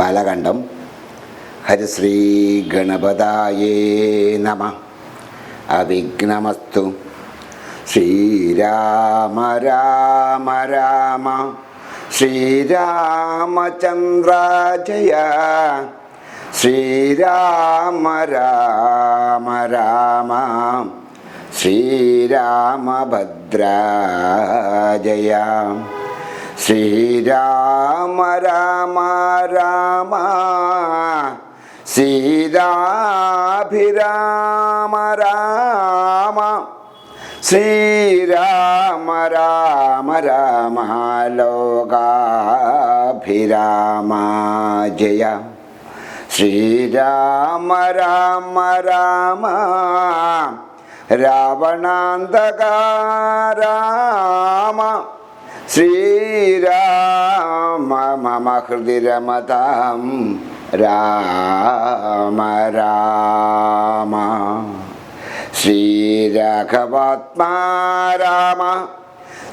ബാലകണ്ഠം ഹരിശ്രീ ഗണപതായേ നമ. അവിഘ്നമസ്തു. ശ്രീരാമ രാമ രാമ. ശ്രീരാമചന്ദ്ര ശ്രീരാമ രാമ രാമ. ശ്രീരാമഭദ്ര ജയ ശ്രീരാമ രാമ രാമ സീതാഭിരാമ രാമ ശ്രീരാമ രാമ രാമ ലോകാഭിരാമ ജയ. ശ്രീരാമ രാമ രാമ രാവണാന്തക ശ്രീരാമ മമ ഹൃദി രമതാം രാമ രാമ. ശ്രീരാഘവാത്മാ രാമ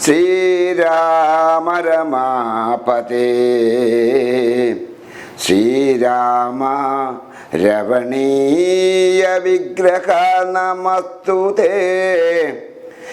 ശ്രീരാമ രമാപതേ. ശ്രീരാമ രമണീയ വിഗ്രഹ നമസ്തുതേ.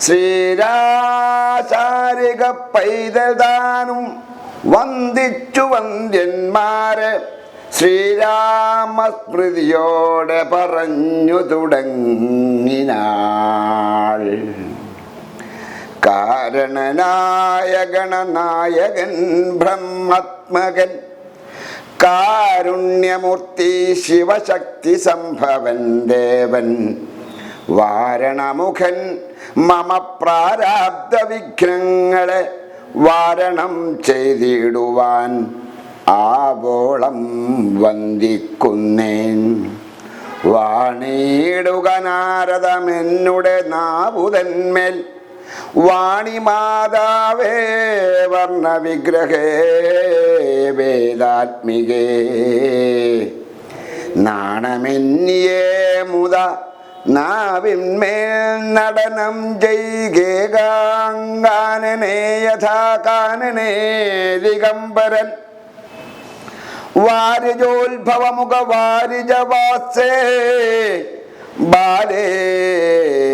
ശ്രീരാശാരിക പൈതദാനും വന്ദിച്ചു വന്ദ്യന്മാരെ ശ്രീരാമസ്മൃതിയോടെ പറഞ്ഞു തുടങ്ങിനാൾ. കാരണനായ ഗണനായകൻ ബ്രഹ്മാത്മകൻ കാരുണ്യമൂർത്തി ശിവശക്തി സംഭവൻ ദേവൻ വാരണമുഖൻ മമ പ്രാരാബ്ദ വിഘ്നങ്ങളെ വാരണം ചെയ്തിടുവാൻ ആവോളം വന്ദിക്കുന്നേൻ. വാണിയിടുക നാരദമെന്നുടെ നാവുതന്മേൽ വാണിമാതാവേ വർണ വിഗ്രഹേ വേദാത്മികേ. നാണമെന്നിയേ മുത നാവിന്മേൽ നടനം ജൈകേകാങ്കാനനെ യഥാ കാനനെ ദിഗംബരൻ. വാരിജോത്ഭവമുഖ ബാലേ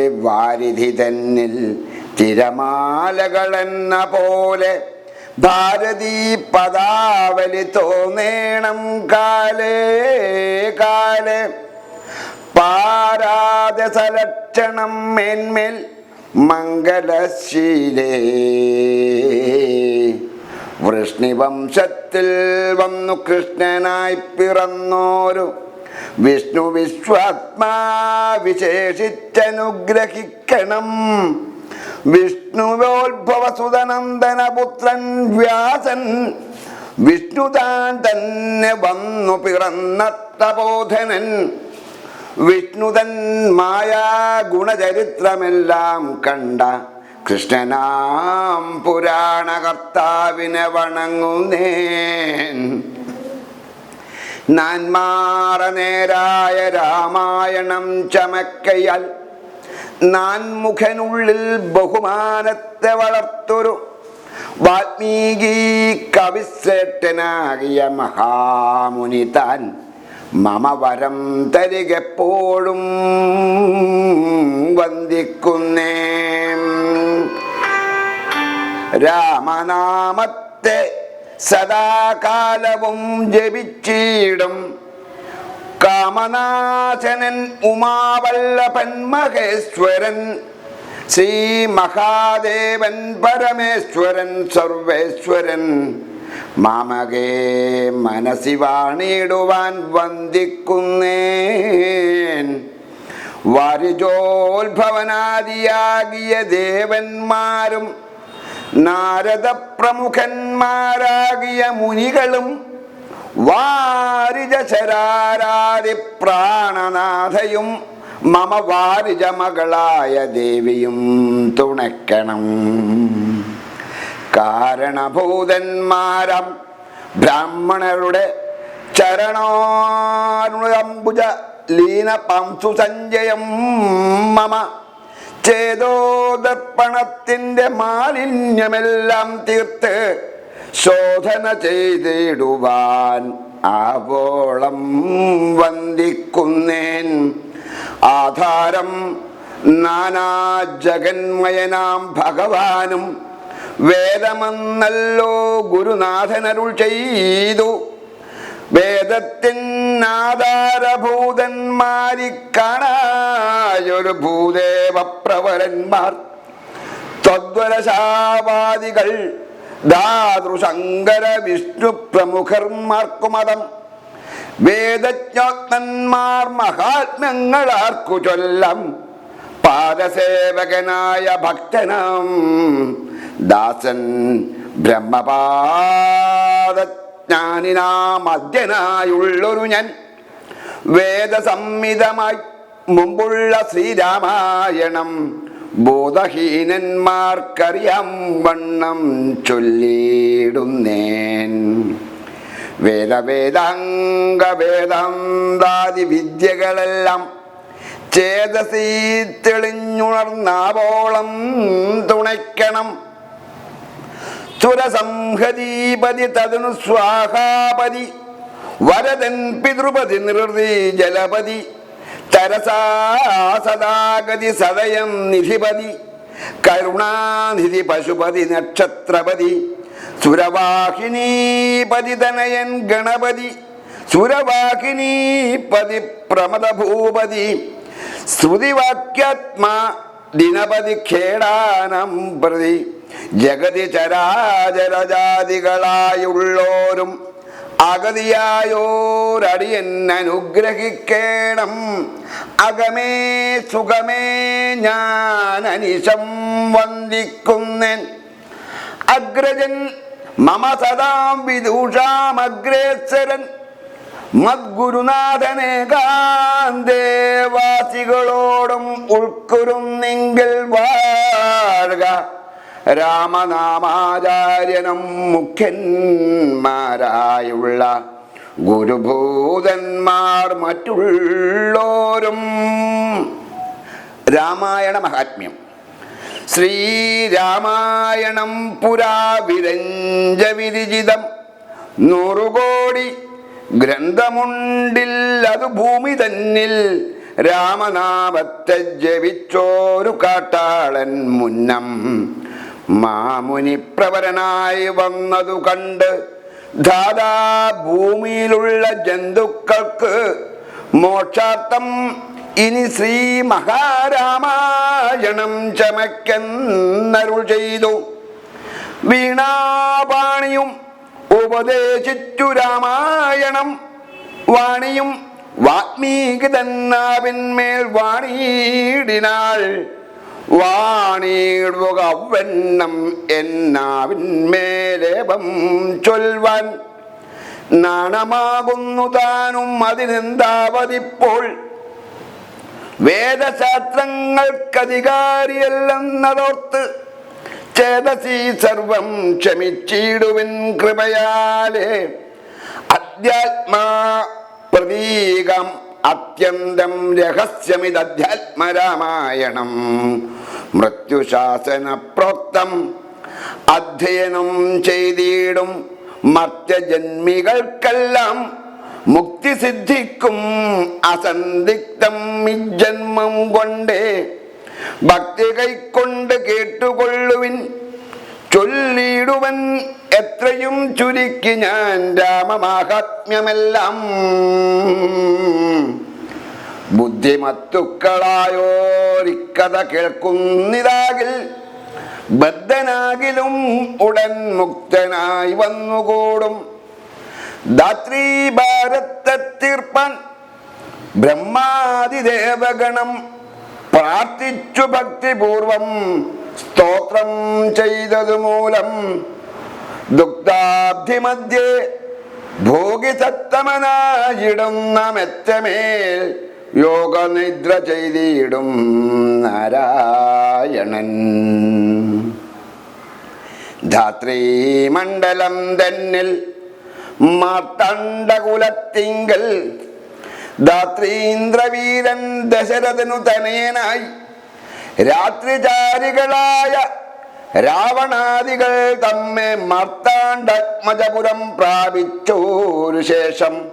വാരിധി തന്നിൽ തിരമാലകളെന്ന പോലെ. ഭാരതീ പദാവലി തോന്നേണം കാലേ കാലേ. പാരാതെ സലക്ഷണം മേന്മേൽ മംഗലശീലേ. വൃഷ്ണിവംശത്തിൽ വന്നു കൃഷ്ണനായി പിറന്നോരു വിഷ്ണു വിശ്വാത്മാ വിശേഷിച്ചനുഗ്രഹിക്കണം വിഷ്ണുവോത്ഭവസുതനന്ദനപുത്രൻ വ്യാസൻ വിഷ്ണുതാൻ തന്നെ വന്നു പിറന്നത്തബോധനൻ വിഷ്ണുതൻ മായാ ഗുണചരിത്രമെല്ലാം കണ്ട കൃഷ്ണനാം പുരാണകർത്താവിനെ വണങ്ങുന്നേൻ. നാൻമാറ നേരായ രാമായണം ചമക്കയാൽ നാൻമുഖനുള്ളിൽ ബഹുമാനത്തെ വളർത്തൊരു വാൽമീകി കവിശ്രേഷ്ഠനാകിയ മഹാമുനി താൻ മമ വരം തരികെപ്പോഴും വന്ദിക്കുന്നേ. രാമനാമത്തെ സദാകാലവും ജപിച്ചിടും കാമനാശനൻ ഉമാവല്ലഭൻ മഹേശ്വരൻ ശ്രീ മഹാദേവൻ പരമേശ്വരൻ സർവേശ്വരൻ. മാമകേ മനസ്സി വാണിടുവാൻ വന്ദിക്കുന്നേൻ. വാരിജോത്ഭവനാദിയാകിയ ദേവന്മാരും നാരദ പ്രമുഖന്മാരാകിയ മുനികളും വാരിജ മമ വാരിജ മകളായ ദേവിയും തുണയ്ക്കണം. കാരണഭൂതന്മാരം ബ്രാഹ്മണരുടെ ചരണാനുരംബുജ ലീന പംസു സഞ്ജയം മമ. ചേതോദർപ്പണത്തിന്റെ മാലിന്യമെല്ലാം തീർത്ത് ശോധന ചെയ്തിടുവാൻ ആവോളം വന്ദിക്കുന്നേൻ. ആധാരം നാനാ ജഗന്മയനാം ഭഗവാനും വേദമെന്നല്ലോ ഗുരുനാഥനരുൾ ചെയ്തു. വേദത്തിനാധാരഭൂതന്മാരി കാണായൊരു ഭൂദേവ പ്രവരന്മാർ ത്വദ്വരശാവാദികൾ ധാതൃശങ്കര വിഷ്ണു പ്രമുഖർമാർക്കുമതം. വേദജ്ഞാത്മന്മാർ മഹാത്മ്യങ്ങളാർക്കു ചൊല്ലം പാദസേവകനായ ഭക്തനാം ദാസൻ ബ്രഹ്മപാദജ്ഞാനിനാം ഞൻ. ഞാൻ വേദസംഹിതമായി മുമ്പുള്ള ശ്രീരാമായണം ബോധഹീനന്മാർക്കറിയാം വണ്ണം ചൊല്ലിടുന്നേൻ. വേദവേദാംഗ വേദാന്താദി വിദ്യകളെല്ലാം ചേതസീ തെളിഞ്ഞുണർന്നാവോളം തുണയ്ക്കണം. സുരസംഹതീപതി തതിനു സ്വാഹാപതി വരദൻ പിതൃപതി നിർതി ജലപതി. തരസാ സദാഗതി സദയം നിധിപതി. കരുണാനിധി പശുപതി നക്ഷത്രപതി. സുരവാഹിനീപതി തനയൻ ഗണപതി. സുരവാഹിനീപതി പ്രമദഭൂപതി ശ്രുതിവാക്യാത്മാ ദിനപതി ഖേടാനം പ്രതി. ജഗതി ചരാചരജാതികളായുള്ളോരും അഗതിയായോരടിയൻ അനുഗ്രഹിക്കേണം അകമേ സുഖമേ ഞാൻ അനിശം വന്ദിക്കുന്നൻ. അഗ്രജൻ മമ സദാ മദ്ഗുരുനാഥനെ മദ്ഗുരുനാഥനേകാന്തേവാസികളോടും ഉൾക്കുരുന്നെങ്കിൽ വാഴുക. രാമനാമാചാര്യനും മുഖ്യന്മാരായുള്ള ഗുരുഭൂതന്മാർ മറ്റുള്ളോരും. രാമായണ മഹാത്മ്യം. ശ്രീരാമായണം പുരാ വിരഞ്ജ വിരിചിതം നൂറുകോടി ഗ്രന്ഥമുണ്ടിൽ അത് ഭൂമി തന്നിൽ രാമനാമത്തെ ജപിച്ചോരു കാട്ടാളൻ മുന്നം. മാമുനി പ്രവരനായി വന്നതു കണ്ട് ധാരാ ഭൂമിയിലുള്ള ജന്തുക്കൾക്ക് മോക്ഷാർത്ഥം ഇനി ശ്രീ മഹാരാമായണം ചമയ്ക്കെന്നരുൾ ചെയ്തു. വീണാപാണിയും ഉപദേശിച്ചു രാമായണം. വാണിയും വാത്മീകി തന്നാവിന്മേൽ വാണിയിടിനാൾ വാണിയിടുക വെണ്ണം എന്നാവിന്മേലേപം ചൊൽവാൻ. നാണമാകുന്നു താനും അതിനെന്താവതിപ്പോൾ? വേദശാസ്ത്രങ്ങൾക്കധികാരിയല്ലെന്നതോർത്ത് ചേതസി സർവം ക്ഷമിച്ചിടുവിൻ കൃപയാലേ. അധ്യാത്മാ പ്രതീകം അത്യന്തം രഹസ്യമിതധ്യാത്മരാമായണം. മൃത്യുശാസന പ്രോക്തം അധ്യയനം ചെയ്തിടും മർത്യജന്മികൾക്കെല്ലാം മുക്തി സിദ്ധിക്കും അസന്ദിഗ്ധം ജന്മം കൊണ്ടേ ഭക്തി കൈക്കൊണ്ട് കേട്ടുകൊള്ളുവിൻ ചൊല്ലിടുവൻ എത്രയും ചുരുക്കി ഞാൻ രാമമാഹാത്മ്യമെല്ലാം. ബുദ്ധിമത്തുക്കളായോരിക്കഥ കേൾക്കുന്നിതാകിൽ ബദ്ധനാകിലും ഉടൻ മുക്തനായി വന്നുകൂടും. ധാത്രീ ബ്രഹ്മാതിദേവഗണം പ്രാർത്ഥിച്ചു ഭക്തിപൂർവം സ്തോത്രം ചെയ്തതു മൂലം ദുഗ്ധാബ്ധി മധ്യേ ഭോഗിസത്തമനായിടുന്ന മെച്ചമേൽ യോഗനിദ്ര ചെയ്തിടും നാരായണൻ. ധാത്രീമണ്ഡലം തന്നിൽ മാർത്തണ്ഡകുലത്തിങ്കൽ ധാത്രീന്ദ്രവീരൻ ദശരഥനു തനയനായി രാത്രിചാരികളായ രാവണാദികൾ തമ്മെ മർത്താണ്ഡത്മജപുരം പ്രാപിച്ചോരു ശേഷം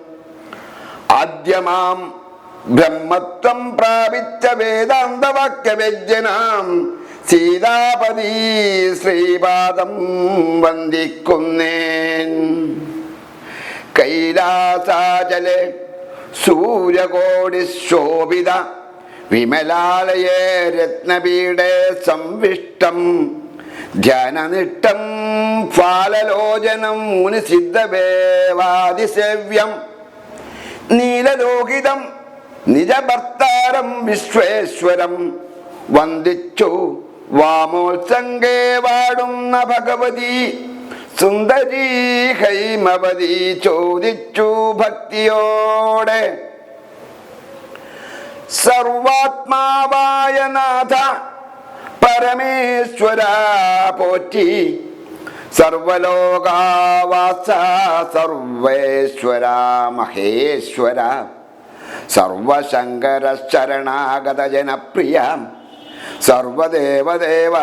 ആദ്യമാം ബ്രഹ്മത്വം പ്രാപിച്ച വേദാന്തവാക്യവ്യജ്ഞനാം സീതാപതി ശ്രീപാദം വന്ദിക്കുന്നേൻ. കൈലാസാചലെ സൂര്യകോടി ശോഭിത വിമലാലയെ രത്നപീഠേ സംവിഷ്ടം ധ്യാനനിഷ്ടം ഫാലലോചനം മുനിസിദ്ധവേവാതിസേവ്യം നീലലോഹിതം നിജഭർത്താരം വിശ്വേശ്വരം വന്ദിച്ചു. വാമോത്സംഗേ വാടുന്ന ഭഗവതി സുന്ദരീ ഹൈമവതി ചോദിച്ചു ഭക്തിയോടെ. സർവാത്മാവായ നാഥ പരമേശ്വര പോറ്റി. സർവലോകാവാസ സർവേശ്വര മഹേശ്വര. സർവശങ്കര ശരണാഗത ജനപ്രിയ. സർവദേവദേവ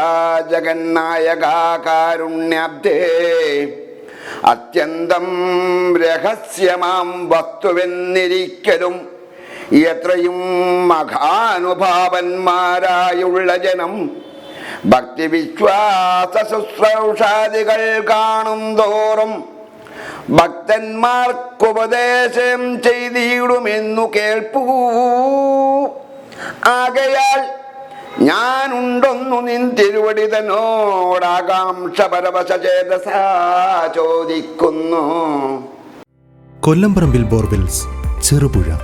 ജഗന്നായക കാരുണ്യാബ്ദേ അത്യന്തം രഹസ്യമാം വസ്തുവെന്നിരിക്കലും എത്രയും മഹാനുഭാവന്മാരായുള്ള ജനം ഭക്തിവിശ്വാസ ശുശ്രൂഷാദികൾ കാണും തോറും ഭക്തന്മാർക്കുപദേശം ചെയ്തിടുമെന്നു കേൾപ്പൂ. ആകയാൽ ഞാനുണ്ടൊന്നു നിൻ തിരുവടി തന്നോടാകാംക്ഷ ചോദിക്കുന്നു. കൊല്ലംപറമ്പിൽ ബോർവെൽസ് ചെറുപുഴ.